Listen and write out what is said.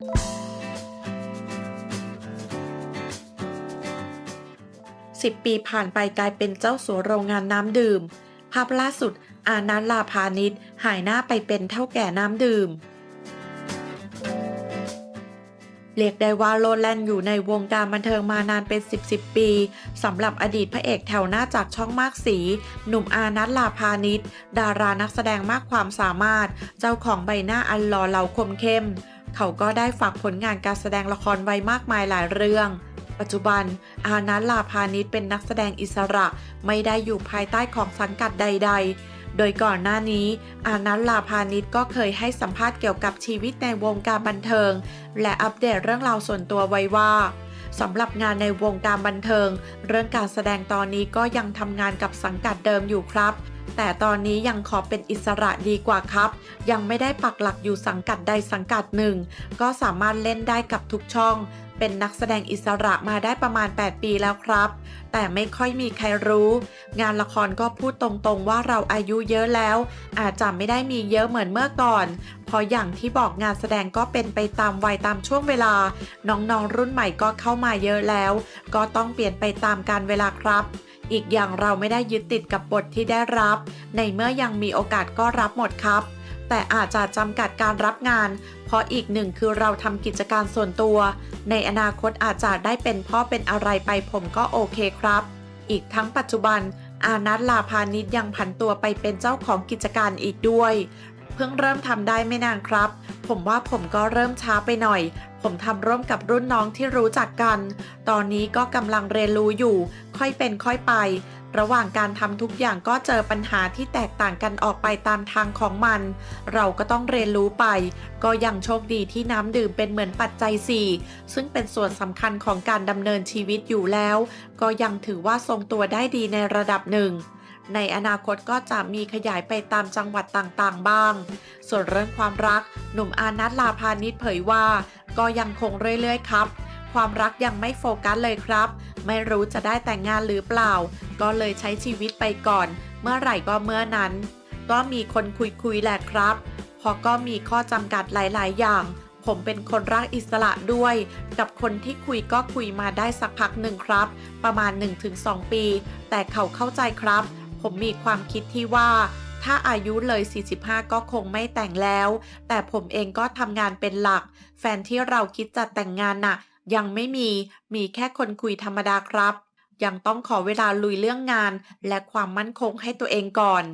10ปีผ่านไปกลายเป็นเจ้าสัวโรงงานน้ำดื่ม ภาพล่าสุด อานันต์ลาพาณิชหายหน้าไปเป็นเท่าแก่น้ำดื่ม เรียกได้ว่าโลดแล่นอยู่ในวงการบันเทิงมานานเป็น 10 10 ปีสำหรับอดีตพระเอกแถวหน้าจากช่องมากสี หนุ่มอานัทลาพาณิชดารานักแสดงมากความสามารถ เจ้าของใบหน้าอันหล่อเหลาคมเข้ม เขาก็ได้ฝากผลงานการแสดงละครไว้มากมายหลายเรื่อง ปัจจุบัน อานัทลาพาณิชย์เป็นนักแสดงอิสระไม่ได้อยู่ภายใต้ของสังกัดใด ๆ โดยก่อนหน้านี้ อานัทลาพาณิชย์ก็เคยให้สัมภาษณ์เกี่ยวกับชีวิตในวงการบันเทิง และอัปเดตเรื่องราวส่วนตัวไว้ว่าสำหรับงานในวงการบันเทิง เรื่องการแสดงตอนนี้ก็ยังทำงานกับสังกัดเดิมอยู่ครับ แต่ตอนนี้ยังขอเป็นอิสระดีกว่าครับ ยังไม่ได้ปักหลักอยู่สังกัดใดสังกัดหนึ่ง ก็สามารถเล่นได้กับทุกช่อง เป็นนักแสดงอิสระมาได้ประมาณ 8 ปีแล้วครับ แต่ไม่ค่อยมีใครรู้ งานละครก็พูดตรงๆว่าเราอายุเยอะแล้ว อาจจะไม่ได้มีเยอะเหมือนเมื่อก่อนเพราะอย่างที่บอกงานแสดงก็เป็นไปตามวัยตามช่วงเวลา น้องๆรุ่นใหม่ก็เข้ามาเยอะแล้ว ก็ต้องเปลี่ยนไปตามการเวลาครับ อีกอย่างเราไม่ได้ยึดติดกับบทที่ได้รับ ในเมื่อยังมีโอกาสก็รับหมดครับ แต่อาจจะจำกัดการรับงาน เพราะอีกหนึ่งคือเราทำกิจการส่วนตัว ในอนาคตอาจจะได้เป็นพ่อเป็นอะไรไปผมก็โอเคครับ อีกทั้งปัจจุบันอานัทลาพาณิชย์ยังผันตัวไปเป็นเจ้าของกิจการอีกด้วย พิ่งเริ่มทำได้ไม่นานครับ ผมว่าผมก็เริ่มช้าไปหน่อย ผมทำร่วมกับรุ่นน้องที่รู้จักกัน ตอนนี้ก็กำลังเรียนรู้อยู่ ค่อยเป็นค่อยไป ระหว่างการทำทุกอย่างก็เจอปัญหาที่แตกต่างกันออกไปตามทางของมัน เราก็ต้องเรียนรู้ไป ก็ยังโชคดีที่น้ำดื่มเป็นเหมือนปัจจัย 4 ซึ่งเป็นส่วนสำคัญของการดำเนินชีวิตอยู่แล้ว ก็ยังถือว่าทรงตัวได้ดีในระดับหนึ่ง ในอนาคตก็จะมีขยายไปตามจังหวัดต่างๆ บ้าง ส่วนเรื่องความรัก หนุ่มอานัทลาพานิชเผยว่า ก็ยังคงเรื่อยๆ ครับ ความรักยังไม่โฟกัสเลยครับ ไม่รู้จะได้แต่งงานหรือเปล่า ก็เลยใช้ชีวิตไปก่อน เมื่อไหร่ก็เมื่อนั้น ก็มีคนคุยๆแหละครับเพราะก็มีข้อจำกัดหลายๆ อย่าง ผมเป็นคนรักอิสระด้วย กับคนที่คุยก็คุยมาได้สักพักหนึ่งครับ ประมาณ 1-2 ปี แต่เขาเข้าใจครับ ผมมีความคิดที่ว่า ถ้าอายุเลย 45 ก็คงไม่แต่งแล้ว แต่ผมเองก็ทำงานเป็นหลัก แฟนที่เราคิดจะแต่งงานน่ะ ยังไม่มี มีแค่คนคุยธรรมดาครับ ยังต้องขอเวลาลุยเรื่องงาน และความมั่นคงให้ตัวเองก่อน